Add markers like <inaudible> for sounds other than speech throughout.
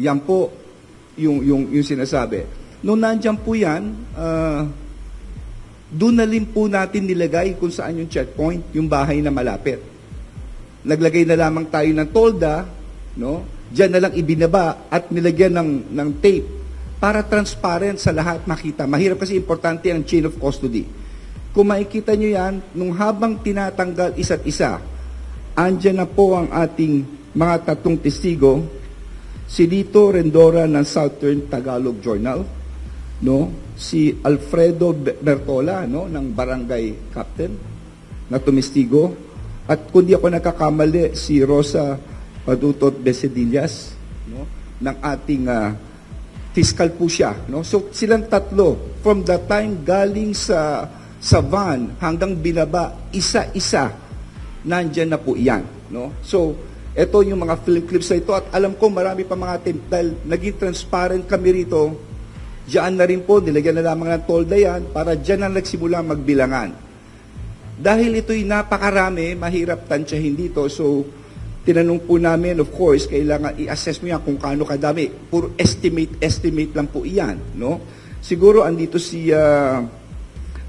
Yan po yung, yung, yung sinasabi. Nung nandyan po yan, ah, doon na rin po natin nilagay kung saan yung checkpoint, yung bahay na malapit. Naglagay na lamang tayo ng tolda, no? Diyan na lang ibinaba at nilagyan ng, ng tape para transparent sa lahat makita. Mahirap kasi importante ang chain of custody. Kung makikita nyo yan, nung habang tinatanggal isa't isa, andyan na po ang ating mga tatlong testigo, si Lito Rendora ng Southern Tagalog Journal, no? Si Alfredo Be- Bertola, no, ng barangay captain na tumestigo at kung di ako nakakamali si Rosa Padutot Besedillas, no, ng ating ah, fiscal po siya, no? So silang tatlo from the time galing sa sa van hanggang binaba isa-isa nandyan na po yan. No? So, ito yung mga film clips na ito at alam ko marami pa mga team dahil naging transparent kami rito. Diyan na rin po, nilagyan na lamang ng tolda yan para diyan na nagsimula magbilangan. Dahil ito'y napakarami, mahirap tansyahin dito. So, tinanong po namin, of course, kailangan i-assess mo yan kung kaano kadami. Puro estimate, estimate lang po iyan. No? Siguro andito si ah,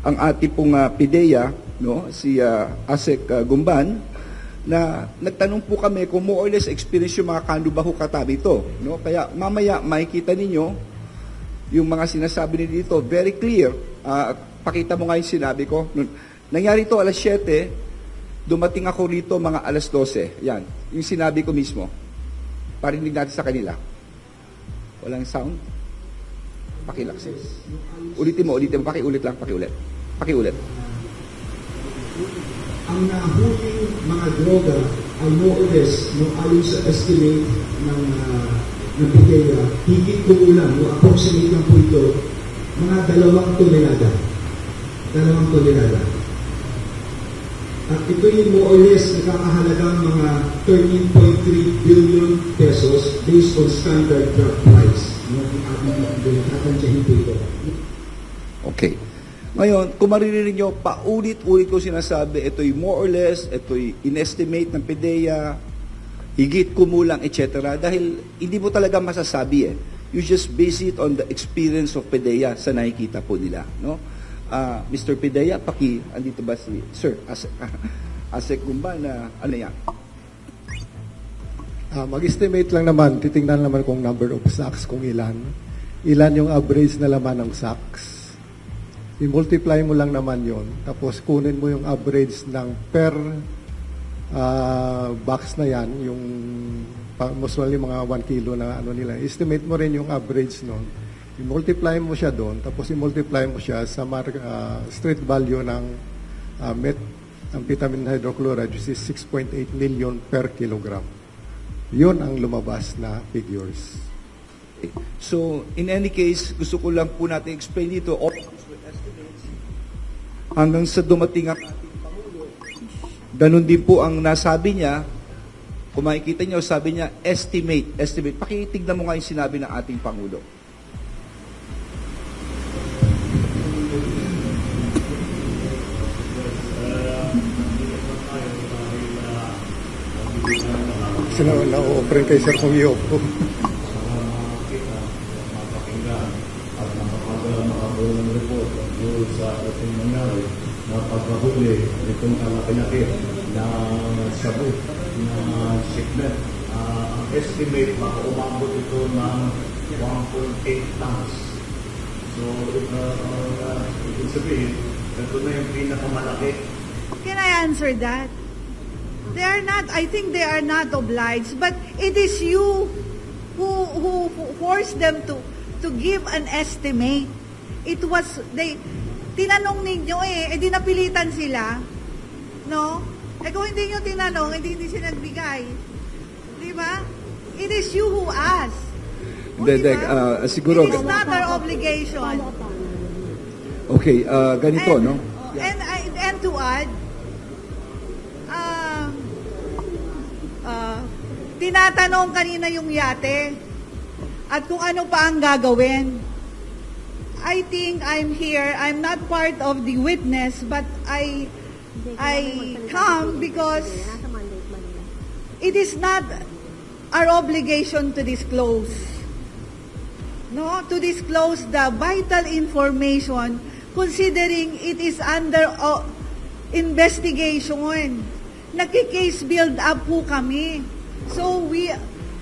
ang ating pong ah, PIDEA, no, si ah, Asek ah, Gumban, na nagtanong po kami kung more or less experience yung mga kanubaho katabi ito. No? Kaya mamaya makikita ninyo yung mga sinasabi nila dito, very clear. Ah, pakita mo nga yung sinabi ko. Nangyari ito alas 7, dumating ako rito mga alas 12. Yan, yung sinabi ko mismo. Parinig natin sa kanila. Walang sound? Pakilaksis. Ulitin mo, ulitin mo. Pakiulit lang, pakiulit. Pakiulit. Ang nahuling mga droga ay more or less, no, ayon sa estimate ng, uh, ng PIDEA, higit kumulang, no, approximate lang po ito, mga dalawang tonelada. Dalawang tonelada. At ito yung more or less nakakahalagang mga 13.3 billion pesos based on standard drug price. No, yung ating nakatansyahin po ito. Okay. Ngayon, kung maririnig nyo, paulit-ulit ko sinasabi, ito'y more or less, ito'y inestimate ng PDEA, higit kumulang, etc. Dahil hindi mo talaga masasabi eh. You just base it on the experience of PDEA sa nakikita po nila. No? Ah, Mr. PDEA, paki, andito ba si, Sir, Asek, <laughs> Asek Gumba na, ano yan? Ah, mag-estimate lang naman, titingnan naman kung number of sacks, kung ilan. Ilan yung average na laman ng sacks. I-multiply mo lang naman yon Tapos kunin mo yung average ng per ah, box na yan, yung usually mga 1 kilo na ano nila. Estimate mo rin yung average nun. I-multiply mo siya doon, tapos i-multiply mo siya sa mar- ah, street value ng uh, met amphetamine hydrochloride, which is 6.8 million per kilogram. Yun ang lumabas na figures. So, in any case, gusto ko lang po natin explain dito, hanggang sa dumating ang. Ganun din po ang nasabi niya, kung makikita niyo, sabi niya, estimate, estimate. Pakitignan mo nga yung sinabi ng ating Pangulo. Kasi na, na-offering kay Sir kung i-off at nakapag makabuo ng report tungkol sa ating nangyari na pagkahuli nitong kalaki-laki na shabu na shipment. Ang estimate baka umabot ito ng 1.8 tons. So, uh, uh, ibig sabihin, ito na yung pinakamalaki Can I answer that? They are not, I think they are not obliged, but it is you who, who, who forced them to, to give an estimate. It was, they, tinanong ninyo eh, edi napilitan sila. No? Eh kung hindi nyo tinanong, hindi, hindi sila nagbigay. Di ba? It is you who asked. O, Dek, ba? ah, siguro- It is not our obligation. Okay, ah, ganito, and, no? And, I- and to add, um, uh, tinatanong kanina yung yate at kung ano pa ang gagawin. I think I'm here, I'm not part of the witness, but I, I come because it is not our obligation to disclose. No, to disclose the vital information considering it is under uh, investigation. Nagki-case build up po kami. So we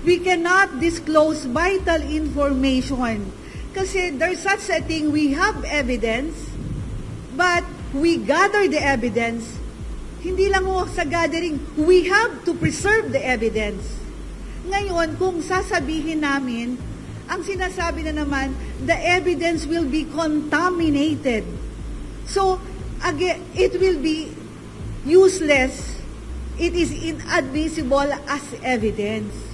we cannot disclose vital information. Kasi there's such a thing we have evidence but we gather the evidence. Hindi lang ho sa gathering we have to preserve the evidence. Ngayon kung sasabihin namin ang sinasabi na naman the evidence will be contaminated. So again it will be useless. It is inadmissible as evidence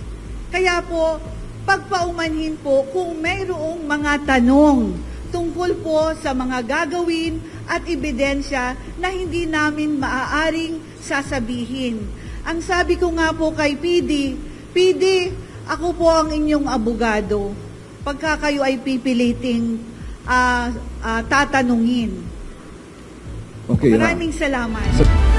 kaya po, pagpaumanhin po kung mayroong mga tanong tungkol po sa mga gagawin at ebidensya na hindi namin maaaring sasabihin. Ang sabi ko nga po kay PD, PD, ako po ang inyong abogado. Pagka kayo ay pipiliting ah, ah, tatanungin. Okay. Maraming salamat. Sa-